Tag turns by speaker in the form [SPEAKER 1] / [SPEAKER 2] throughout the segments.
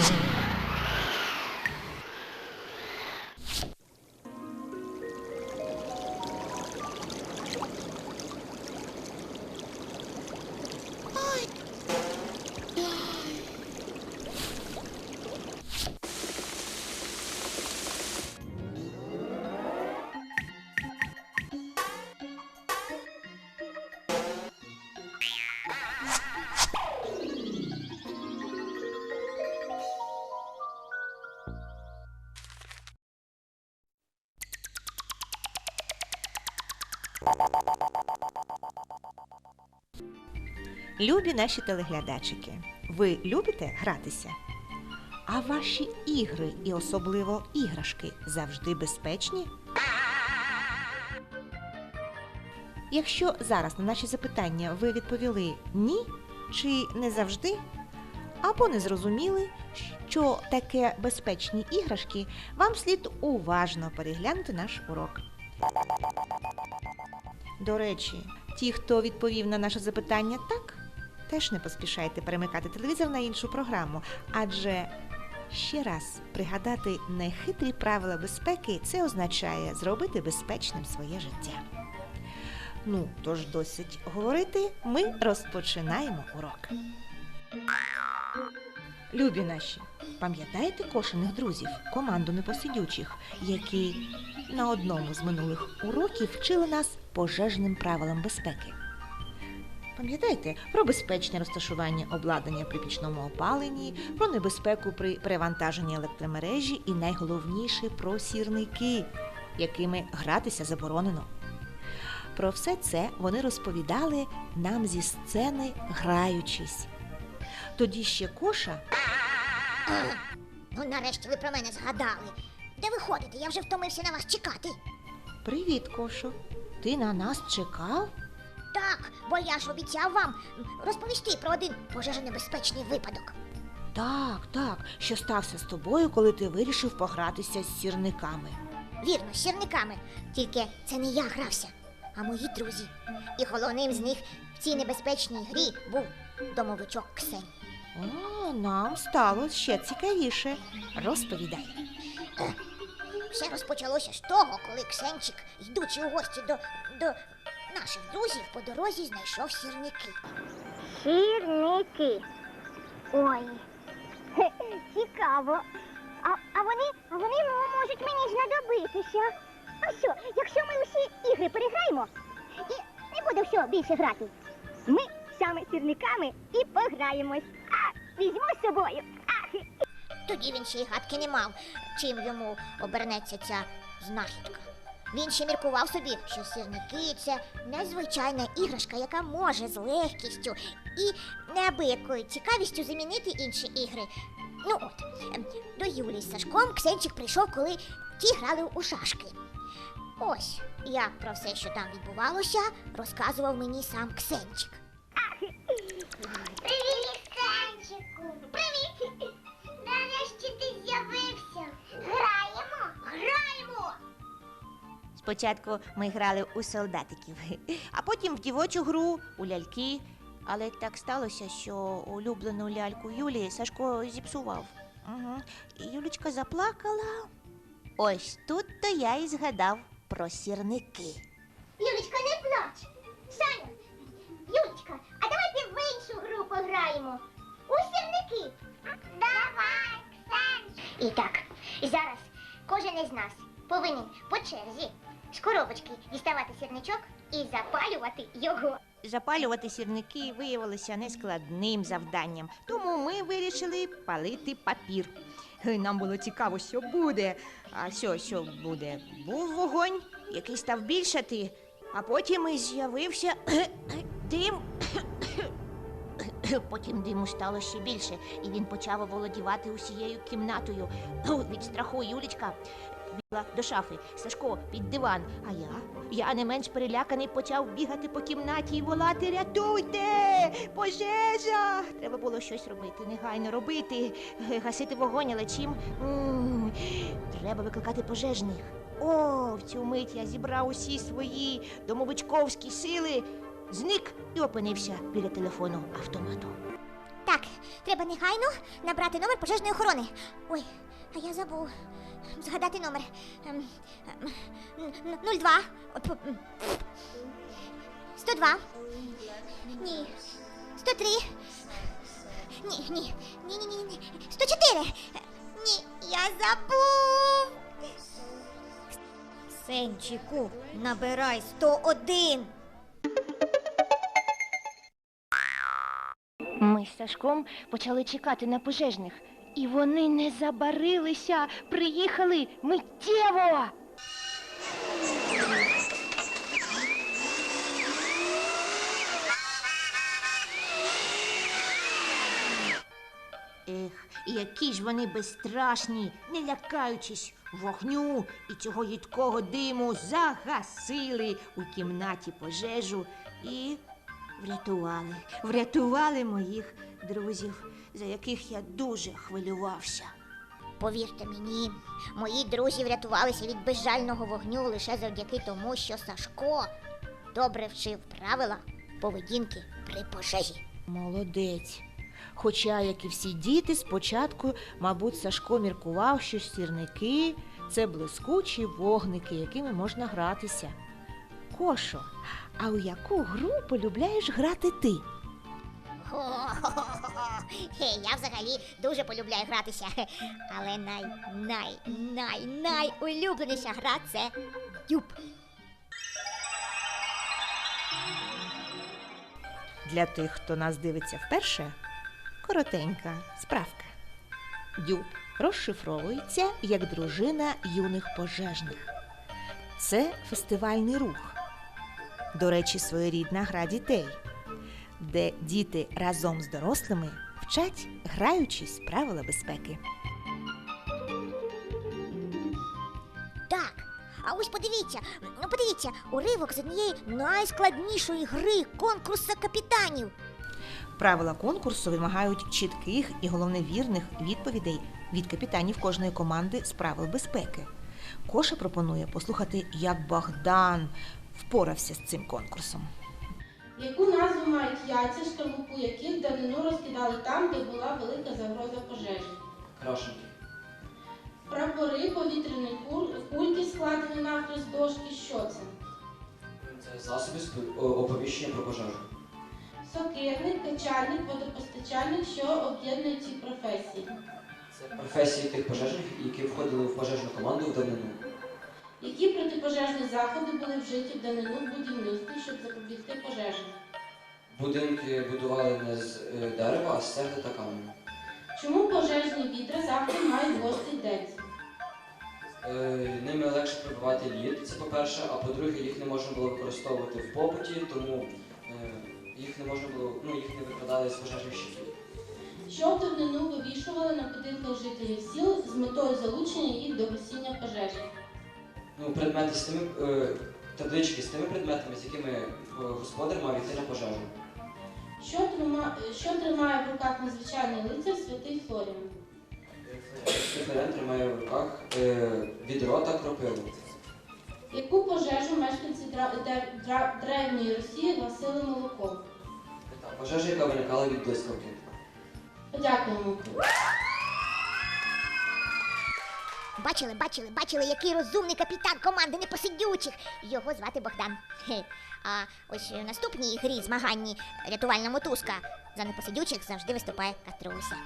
[SPEAKER 1] Mm-hmm. Любі наші телеглядачики, ви любите гратися? А ваші ігри і особливо іграшки завжди безпечні? Якщо зараз на наші запитання ви відповіли ні чи не завжди, або не зрозуміли, що таке безпечні іграшки, вам слід уважно переглянути наш урок. До речі, ті, хто відповів на наше запитання так, теж не поспішайте перемикати телевізор на іншу програму, адже ще раз пригадати нехитрі правила безпеки це означає зробити безпечним своє життя. Ну, тож досить говорити, ми розпочинаємо урок. Любі наші, пам'ятаєте кошених друзів, команду непосидючих, які на одному з минулих уроків вчили нас пожежним правилам безпеки? Пам'ятаєте про безпечне розташування обладнання при пічному опаленні, про небезпеку при перевантаженні електромережі і найголовніше про сірники, якими гратися заборонено. Про все це вони розповідали нам зі сцени, граючись. Тоді ще коша
[SPEAKER 2] Ну, нарешті ви про мене згадали. Де ви ходите? Я вже втомився на вас чекати.
[SPEAKER 1] Привіт, Кошо. Ти на нас чекав?
[SPEAKER 2] Так, бо я ж обіцяв вам розповісти про один пожежонебезпечний випадок.
[SPEAKER 1] Так, так. Що стався з тобою, коли ти вирішив погратися з сірниками?
[SPEAKER 2] Вірно, з сірниками. Тільки це не я грався, а мої друзі. І головним з них в цій небезпечній грі був домовичок Ксень.
[SPEAKER 1] О, нам стало ще цікавіше. Розповідай.
[SPEAKER 2] Все розпочалося з того, коли Ксенчик, йдучи у гості до, до наших друзів, по дорозі знайшов сірники.
[SPEAKER 3] Сірники. Ой. Хе, Цікаво. А, а вони, вони можуть мені знадобитися. А що, якщо ми усі ігри переграємо і не буде всього більше грати, ми саме сірниками і пограємось. А, візьму з собою. Ах,
[SPEAKER 2] Тоді він ще й гадки не мав, чим йому обернеться ця знахідка. Він ще міркував собі, що сірники це незвичайна іграшка, яка може з легкістю і неабиякою цікавістю замінити інші ігри. Ну от, ем, до Юлії з Сашком Ксенчик прийшов, коли ті грали у шашки. Ось як про все, що там відбувалося, розказував мені сам Ксенчик.
[SPEAKER 3] Привіт, Санчику!
[SPEAKER 1] Спочатку ми грали у солдатиків, а потім в дівочу гру у ляльки. Але так сталося, що улюблену ляльку Юлії Сашко зіпсував. Угу. Юлічка заплакала. Ось тут то я і згадав про сірники.
[SPEAKER 3] Юлечка, не плач. Саня, Юлечка, а давайте в іншу гру пограємо. У сірники. Давай, Санч.
[SPEAKER 2] І так, зараз кожен із нас повинен по черзі з коробочки діставати сірничок і запалювати його.
[SPEAKER 1] Запалювати сірники виявилося нескладним завданням, тому ми вирішили палити папір. Е, Нам було цікаво, що буде. А що, що буде? Був вогонь, який став більшати, а потім і з'явився дим. Потім диму стало ще більше, і він почав оволодівати усією кімнатою. Від страху Юлічка бігла до шафи, Сашко під диван. А я, я не менш переляканий, почав бігати по кімнаті і волати Рятуйте! Пожежа! Треба було щось робити, негайно робити, е, гасити вогонь, але чим? Треба викликати пожежних. О, в цю мить я зібрав усі свої домовичковські сили, зник і опинився біля телефону автомату.
[SPEAKER 2] Так, треба негайно набрати номер пожежної охорони. Ой, а я забув згадати номер. Ем, ем, н- 02. О, тьфу, м. 102. Ні. 103. Ні, ні. Ні, ні, ні, ні. 104. Ні, я забув. Сенчику, набирай 101.
[SPEAKER 1] Ми з Сашком почали чекати на пожежних, і вони не забарилися, приїхали миттєво.
[SPEAKER 4] Ех, які ж вони безстрашні, не лякаючись вогню і цього їдкого диму, загасили у кімнаті пожежу і врятували, врятували моїх друзів, за яких я дуже хвилювався.
[SPEAKER 2] Повірте мені, мої друзі врятувалися від безжального вогню лише завдяки тому, що Сашко добре вчив правила поведінки при пожежі.
[SPEAKER 1] Молодець. Хоча, як і всі діти, спочатку, мабуть, Сашко міркував, що сірники це блискучі вогники, якими можна гратися. Кошо, а у яку гру полюбляєш грати ти?
[SPEAKER 2] Я взагалі дуже полюбляю гратися. Але най, най, най, найулюбленіша гра це дюб.
[SPEAKER 1] Для тих, хто нас дивиться вперше, коротенька справка. Дюб розшифровується як дружина юних пожежних. Це фестивальний рух. До речі, своєрідна гра дітей, де діти разом з дорослими вчать, граючись правила безпеки.
[SPEAKER 2] Так. А ось подивіться, ну подивіться, уривок з однієї найскладнішої гри конкурсу капітанів.
[SPEAKER 1] Правила конкурсу вимагають чітких і головне вірних відповідей від капітанів кожної команди з правил безпеки. Коша пропонує послухати, як Богдан впорався з цим конкурсом.
[SPEAKER 5] Яку назву мають яйця, шкарлупу яких давнину розкидали там, де була велика загроза пожежі?
[SPEAKER 6] Крашенки.
[SPEAKER 5] Прапори, повітряні кульки, складені навпіл з дошки. Що це?
[SPEAKER 6] Це засоби оповіщення про пожежу.
[SPEAKER 5] Сокирник, качальник, водопостачальник, що об'єднують ці професії.
[SPEAKER 6] Це професії тих пожежних, які входили в пожежну команду в давнину.
[SPEAKER 5] Які протипожежні заходи були вжиті в данину в будівництві, щоб запобігти пожежі?
[SPEAKER 6] Будинки будували не з е, дерева, а з цегли та каменю.
[SPEAKER 5] Чому пожежні відра завжди мають гострий дець?
[SPEAKER 6] Е, Ними легше прибивати лід, це по-перше, а по-друге, їх не можна було використовувати в побуті, тому е, їх не можна було, ну їх не викладали з пожежних щитів.
[SPEAKER 5] Що в давнину вивішували на будинках жителів сіл з метою залучення їх до гасіння пожежі?
[SPEAKER 6] Ну, предмети з тими, е, таблички з тими предметами, з якими е, господар мав йти на пожежу.
[SPEAKER 5] Що, трима... що тримає в руках незвичайний лицар святий Флорін?
[SPEAKER 6] Референт тримає в руках е, відро та кропиву.
[SPEAKER 5] Яку пожежу мешканці дра... дер- дра- древньої Росії гасили молоком?
[SPEAKER 6] Пожежа, яка виникала від блискавки.
[SPEAKER 5] Подякуємо.
[SPEAKER 2] Бачили, бачили, бачили, який розумний капітан команди непосидючих. Його звати Богдан. Хе. А ось в наступній грі змаганні рятувальна мотузка за непосидючих завжди виступає Катруся.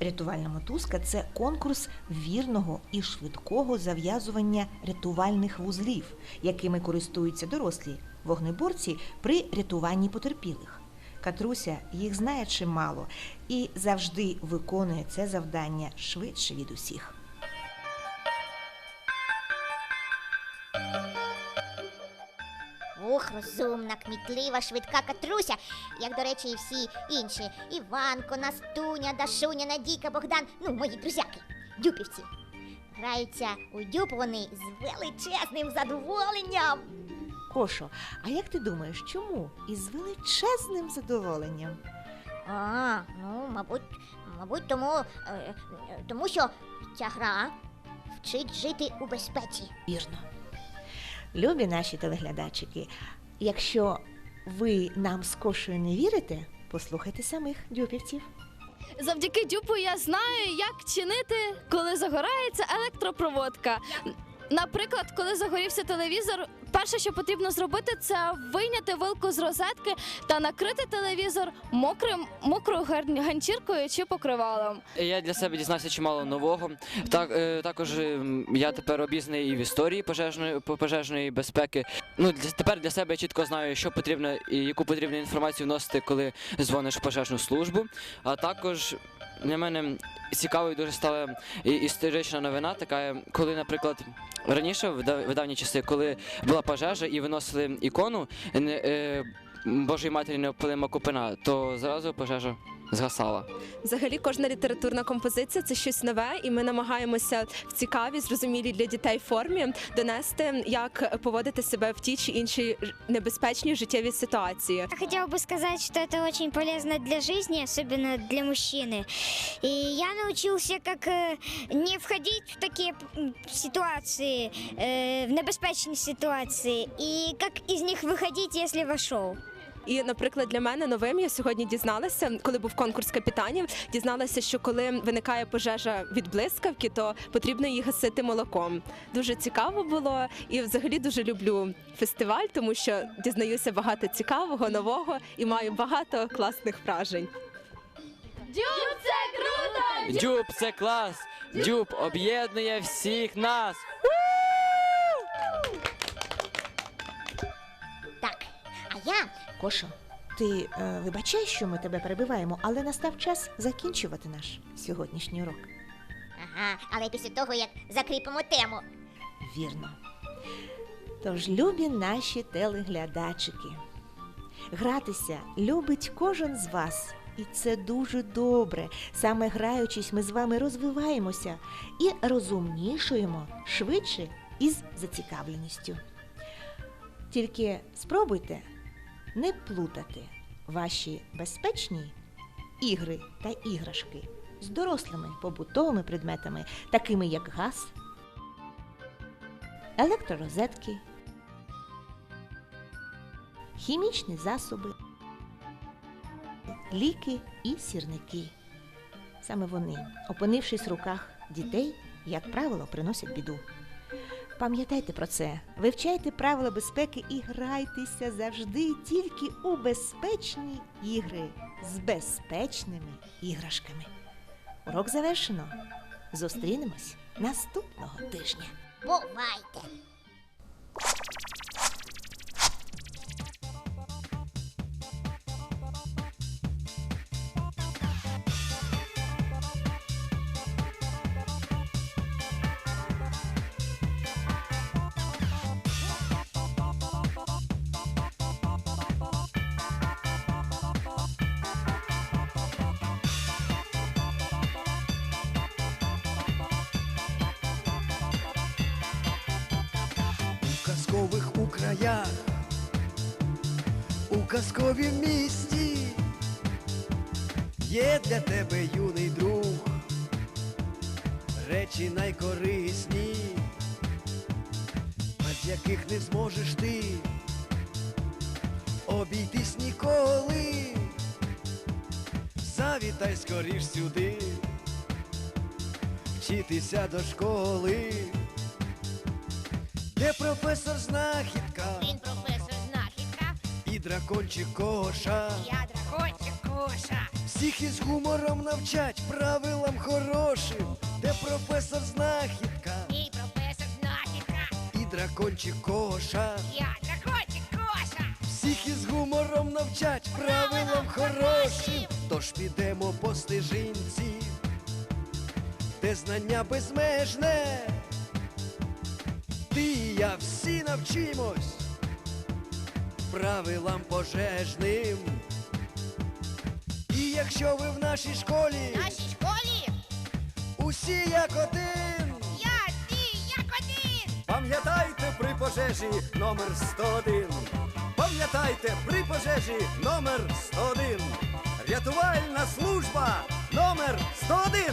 [SPEAKER 1] Рятувальна мотузка це конкурс вірного і швидкого зав'язування рятувальних вузлів, якими користуються дорослі вогнеборці при рятуванні потерпілих. Катруся їх знає чимало і завжди виконує це завдання швидше від усіх.
[SPEAKER 2] Ух, розумна, кмітлива, швидка Катруся, як, до речі, і всі інші. Іванко, Настуня, Дашуня, Надійка, Богдан, ну, мої друзяки, дюпівці. Граються у дюб вони з величезним задоволенням.
[SPEAKER 1] Кошо, а як ти думаєш, чому? Із величезним задоволенням.
[SPEAKER 2] А, ну, мабуть, мабуть, тому, е, тому що ця гра вчить жити у безпеці.
[SPEAKER 1] Вірно. Любі наші телеглядачики, якщо ви нам з кошею не вірите? Послухайте самих дюпівців.
[SPEAKER 7] Завдяки дюпу я знаю, як чинити, коли загорається електропроводка. Наприклад, коли загорівся телевізор, перше, що потрібно зробити, це вийняти вилку з розетки та накрити телевізор мокрим мокрою ганчіркою чи покривалом.
[SPEAKER 6] Я для себе дізнався чимало нового. Так, е, також е, я тепер обізнаний і в історії пожежної пожежної безпеки. Ну для, тепер для себе я чітко знаю, що потрібно і яку потрібну інформацію вносити, коли дзвониш в пожежну службу. А також для мене цікавою дуже стала історична новина, така, коли, наприклад, раніше, в дав- давні часи, коли була пожежа і виносили ікону е, Божої Матері Неопалима Купина, то зразу пожежа згасала.
[SPEAKER 8] Взагалі, кожна літературна композиція це щось нове, і ми намагаємося в цікавій, зрозумілій для дітей формі донести, як поводити себе в тій чи іншій ж- небезпечній життєвій ситуації.
[SPEAKER 3] Я хотела бы сказать, что это очень полезно для жизни, особенно для мужчины. И я научился, как э, не входить в такие м, ситуации, э, в небезпечные ситуации, и как из них выходить, если вошел.
[SPEAKER 8] І, наприклад, для мене новим я сьогодні дізналася, коли був конкурс капітанів, дізналася, що коли виникає пожежа від блискавки, то потрібно її гасити молоком. Дуже цікаво було, і взагалі дуже люблю фестиваль, тому що дізнаюся багато цікавого, нового і маю багато класних вражень.
[SPEAKER 7] Дюб це круто!
[SPEAKER 6] Дюб це клас! Дюб об'єднує всіх нас!
[SPEAKER 2] Я
[SPEAKER 1] Кошо, ти е, вибачай, що ми тебе перебиваємо, але настав час закінчувати наш сьогоднішній урок.
[SPEAKER 2] Ага, але після того, як закріпимо тему.
[SPEAKER 1] Вірно. Тож, любі наші телеглядачики, гратися любить кожен з вас. І це дуже добре. Саме граючись, ми з вами розвиваємося і розумнішуємо швидше і з зацікавленістю. Тільки спробуйте не плутати ваші безпечні ігри та іграшки з дорослими побутовими предметами, такими як газ, електророзетки, хімічні засоби, ліки і сірники. Саме вони, опинившись в руках дітей, як правило, приносять біду. Пам'ятайте про це, вивчайте правила безпеки і грайтеся завжди тільки у безпечні ігри з безпечними іграшками. Урок завершено. Зустрінемось наступного тижня.
[SPEAKER 2] Бувайте!
[SPEAKER 9] У казковім місті є для тебе юний друг, речі найкорисні, без яких не зможеш ти обійтись ніколи. Завітай скоріш сюди, вчитися до школи. Де професор знахідка дракончик коша.
[SPEAKER 2] я дракончик коша.
[SPEAKER 9] Всіх із гумором навчать правилам хорошим. Де професор знахідка
[SPEAKER 2] Мій професор знахідка,
[SPEAKER 9] і дракончик коша.
[SPEAKER 2] я дракончик коша.
[SPEAKER 9] Всіх із гумором навчать правилам хорошим. Тож підемо по стежинці, де знання безмежне. Ти і я всі навчимось правилам пожежним. І якщо ви в нашій школі
[SPEAKER 2] В нашій школі
[SPEAKER 9] усі як один,
[SPEAKER 2] я ти як один.
[SPEAKER 9] пам'ятайте при пожежі номер 101. Пам'ятайте при пожежі номер 101. Рятувальна служба номер 101.